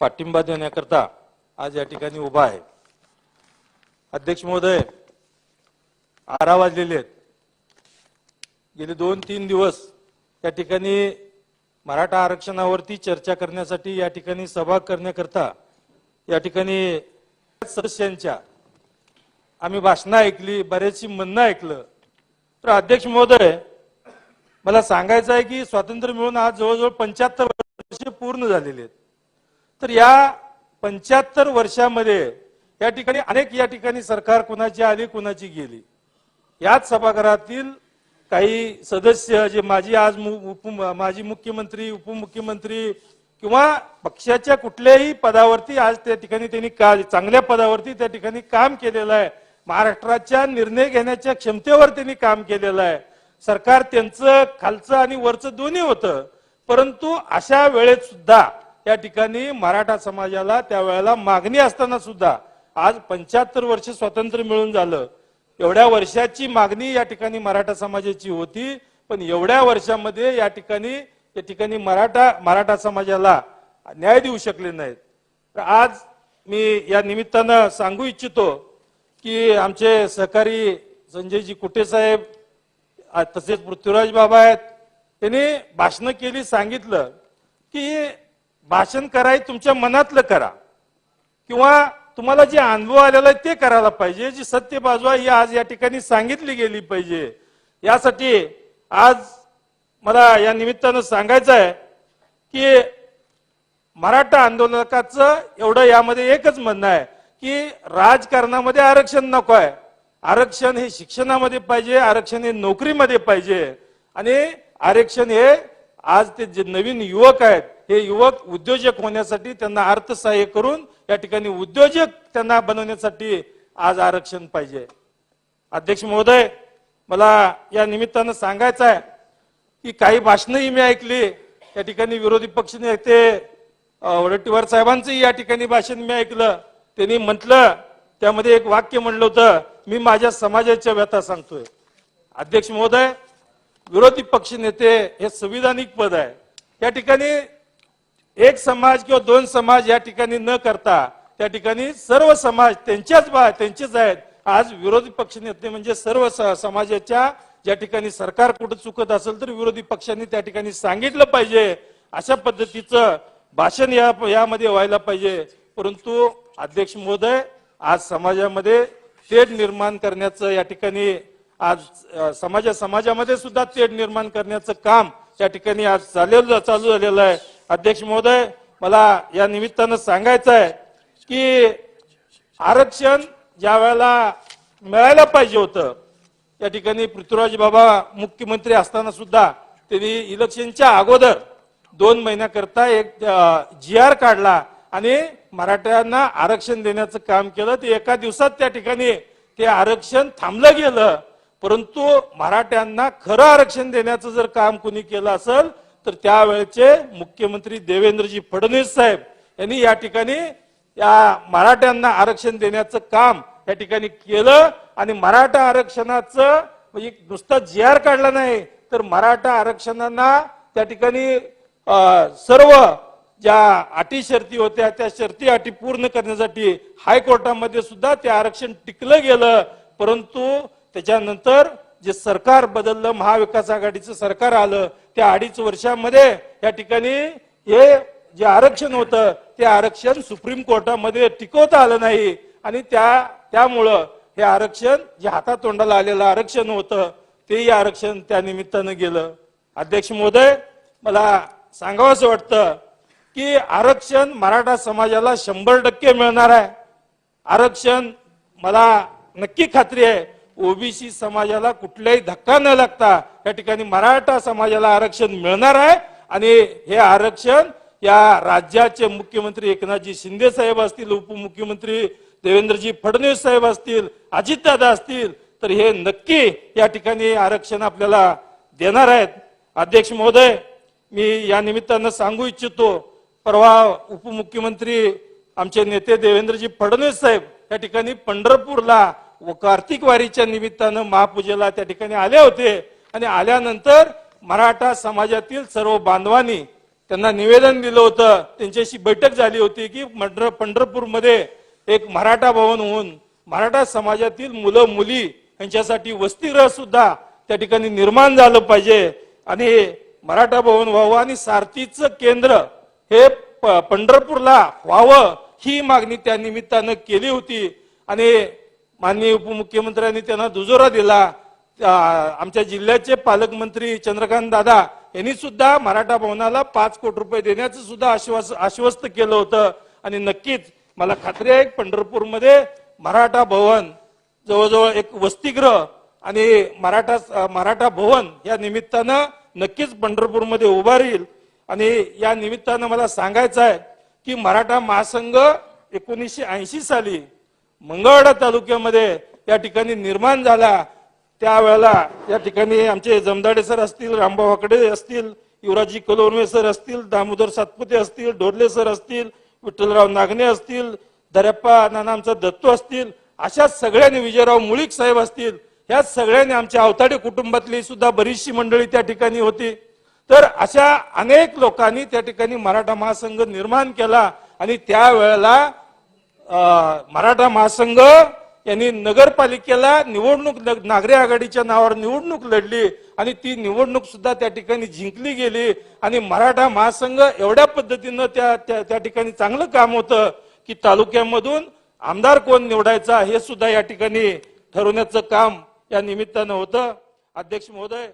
पाठिंबा देण्याकरता आज या ठिकाणी उभा आहे. अध्यक्ष महोदय आरा वाजलेले आहेत. गेले दोन तीन दिवस या ठिकाणी मराठा आरक्षणावरती चर्चा करण्यासाठी या ठिकाणी सभा करण्याकरता या ठिकाणी सदस्यांच्या आम्ही भाषणं ऐकली बरेचशी म्हणणं ऐकलं. तर अध्यक्ष महोदय मला सांगायचं आहे की स्वातंत्र्य मिळून आज जवळजवळ पंच्याहत्तर वर्ष पूर्ण झालेले आहेत. तर या पंच्याहत्तर वर्षामध्ये या ठिकाणी अनेक या ठिकाणी सरकार कुणाची आली कुणाची गेली. याच सभागृहातील काही सदस्य जे माजी आज मु- उप माजी मुख्यमंत्री उपमुख्यमंत्री किंवा पक्षाच्या कुठल्याही पदावरती आज त्या ठिकाणी त्यांनी का चांगल्या पदावरती त्या ठिकाणी काम केलेलं आहे. महाराष्ट्राच्या निर्णय घेण्याच्या क्षमतेवर त्यांनी काम केलेलं आहे. सरकार त्यांचं खालचं आणि वरचं दोन्ही होतं. परंतु अशा वेळेत सुद्धा या ठिकाणी मराठा समाजाला त्यावेळेला मागणी असताना सुद्धा आज पंच्याहत्तर वर्ष स्वातंत्र्य मिळून झालं. एवढ्या वर्षाची मागणी या ठिकाणी मराठा समाजाची होती. पण एवढ्या वर्षामध्ये या ठिकाणी या ठिकाणी मराठा मराठा समाजाला न्याय देऊ शकले नाहीत. तर आज मी या निमित्तानं सांगू इच्छितो की आमचे सहकारी संजयजी कुटे साहेब तसेच पृथ्वीराज बाबा आहेत त्यांनी भाषणं केली सांगितलं की भाषण कराय तुमच्या मनातलं करा. किंवा तुम्हाला जे अनुभव आलेला आहे ते करायला पाहिजे. जी सत्य बाजू आहे ही आज या ठिकाणी सांगितली गेली पाहिजे. यासाठी आज मला या निमित्तानं सांगायचं आहे की मराठा आंदोलकाचं एवढं यामध्ये एकच म्हणणं आहे की राजकारणामध्ये आरक्षण नको आहे. आरक्षण हे शिक्षणामध्ये पाहिजे आरक्षण हे नोकरीमध्ये पाहिजे. आणि आरक्षण हे आज ते जे नवीन युवक आहेत हे युवक उद्योजक होण्यासाठी त्यांना अर्थसहाय्य करून या ठिकाणी उद्योजक त्यांना बनवण्यासाठी आज आरक्षण पाहिजे. अध्यक्ष महोदय मला या निमित्तानं सांगायचं आहे की काही भाषणंही मी ऐकली. या ठिकाणी विरोधी पक्ष नेते अ, साहेबांचंही या ठिकाणी भाषण मी ऐकलं. त्यांनी म्हटलं त्यामध्ये एक वाक्य म्हणलं होतं मी माझ्या समाजाच्या व्यथा सांगतोय. अध्यक्ष महोदय विरोधी पक्ष नेते हे संविधानिक पद आहे. या ठिकाणी एक समाज किंवा दोन समाज या ठिकाणी न करता त्या ठिकाणी सर्व समाज त्यांच्याच बा त्यांचेच आहेत. आज विरोधी पक्षनेते म्हणजे सर्व स- समाजाच्या ज्या ठिकाणी सरकार कुठं चुकत असेल तर विरोधी पक्षांनी त्या ठिकाणी सांगितलं पाहिजे. अशा पद्धतीचं भाषण या यामध्ये व्हायला पाहिजे. परंतु अध्यक्ष महोदय आज समाजामध्ये तेढ निर्माण करण्याचं या ठिकाणी आज समाजा समाजामध्ये सुद्धा तेढ निर्माण करण्याचं काम त्या ठिकाणी आज चाललेलं चालू झालेलं आहे. अध्यक्ष महोदय मला या निमित्तानं सांगायचं आहे की आरक्षण ज्या वेळेला मिळायला पाहिजे होतं या ठिकाणी पृथ्वीराज बाबा मुख्यमंत्री असताना सुद्धा त्यांनी इलेक्शनच्या अगोदर दोन महिन्याकरता एक जी आर काढला आणि मराठ्यांना आरक्षण देण्याचं काम केलं. ते एका दिवसात त्या ठिकाणी ते आरक्षण थांबलं गेलं परंतु मराठ्यांना खरं आरक्षण देण्याचं जर काम कुणी केलं असेल तर त्यावेळेचे मुख्यमंत्री देवेंद्रजी फडणवीस साहेब यांनी या ठिकाणी या मराठ्यांना आरक्षण देण्याचं काम या ठिकाणी केलं आणि मराठा आरक्षणाचं म्हणजे नुसता जी आर काढला नाही तर मराठा आरक्षणांना त्या ठिकाणी सर्व ज्या अटी शर्ती होत्या त्या शर्ती अटी पूर्ण करण्यासाठी हायकोर्टामध्ये सुद्धा ते आरक्षण टिकलं गेलं. परंतु त्याच्यानंतर जे सरकार बदललं महाविकास आघाडीचं सरकार आलं त्या अडीच वर्षामध्ये या ठिकाणी हे जे आरक्षण होतं ते आरक्षण सुप्रीम कोर्टामध्ये टिकवता आलं नाही. आणि त्या त्यामुळं हे आरक्षण जे हातातोंडाला आलेलं आरक्षण होतं तेही आरक्षण त्या निमित्तानं गेलं. अध्यक्ष महोदय मला सांगावंसं वाटतं की आरक्षण मराठा समाजाला शंभर टक्के मिळणार आहे. आरक्षण मला नक्की खात्री आहे. ओबीसी समाजाला कुठलाही धक्का न लागता या ठिकाणी मराठा समाजाला आरक्षण मिळणार आहे. आणि हे आरक्षण या राज्याचे मुख्यमंत्री एकनाथजी शिंदे साहेब असतील उपमुख्यमंत्री देवेंद्रजी फडणवीस साहेब असतील अजितदादा असतील तर हे नक्की या ठिकाणी आरक्षण आपल्याला देणार आहेत. अध्यक्ष महोदय मी या निमित्तानं सांगू इच्छितो परवा उपमुख्यमंत्री आमचे नेते देवेंद्रजी फडणवीस साहेब या ठिकाणी पंढरपूरला व कार्तिक वारीच्या निमित्तानं महापूजेला त्या ठिकाणी आले होते. आणि आल्यानंतर मराठा समाजातील सर्व बांधवांनी त्यांना निवेदन दिलं होतं. त्यांच्याशी बैठक झाली होती की पंढर पंढरपूरमध्ये एक मराठा भवन होऊन मराठा समाजातील मुलं मुली यांच्यासाठी वसतिगृह सुद्धा त्या ठिकाणी निर्माण झालं पाहिजे. आणि मराठा भवन व्हावं आणि सारथीचं केंद्र हे प- पंढरपूरला व्हावं ही मागणी त्या निमित्तानं केली होती. आणि माननीय उपमुख्यमंत्र्यांनी त्यांना दुजोरा दिला. आमच्या जिल्ह्याचे पालकमंत्री चंद्रकांत दादा यांनी सुद्धा मराठा भवनाला पाच कोटी रुपये देण्याचं सुद्धा आश्वास आश्वस्त केलं होतं. आणि नक्कीच मला खात्री आहे पंढरपूरमध्ये मराठा भवन जवळजवळ एक वसतिगृह आणि मराठा मराठा भवन या निमित्तानं नक्कीच पंढरपूरमध्ये उभारील राहील. आणि या निमित्तानं मला सांगायचं आहे की मराठा महासंघ एकोणीसशे ऐंशी साली मंगळवाडा तालुक्यामध्ये या ठिकाणी निर्माण झाला. त्यावेळेला या ठिकाणी आमचे जमदाडे सर असतील रामभाऊ आकडे असतील युवराजी कलोनवे सर असतील दामोदर सातपुते असतील डोरले सर असतील विठ्ठलराव नागणे असतील दर्याप्पा नाना आमचा दत्तू असतील अशा सगळ्यांनी विजयराव मुळीक साहेब असतील ह्या सगळ्यांनी आमच्या अवताडे कुटुंबातली सुद्धा बरीचशी मंडळी त्या ठिकाणी होती. तर अशा अनेक लोकांनी त्या ठिकाणी मराठा महासंघ निर्माण केला आणि त्यावेळेला मराठा महासंघ यांनी नगरपालिकेला निवडणूक नागरी आघाडीच्या नावावर निवडणूक लढली आणि ती निवडणूक सुद्धा त्या ठिकाणी जिंकली गेली. आणि मराठा महासंघ एवढ्या पद्धतीनं त्या त्या त्या ठिकाणी चांगलं काम होतं की तालुक्यामधून आमदार कोण निवडायचा हे सुद्धा या ठिकाणी ठरवण्याचं काम या निमित्तानं होतं. अध्यक्ष महोदय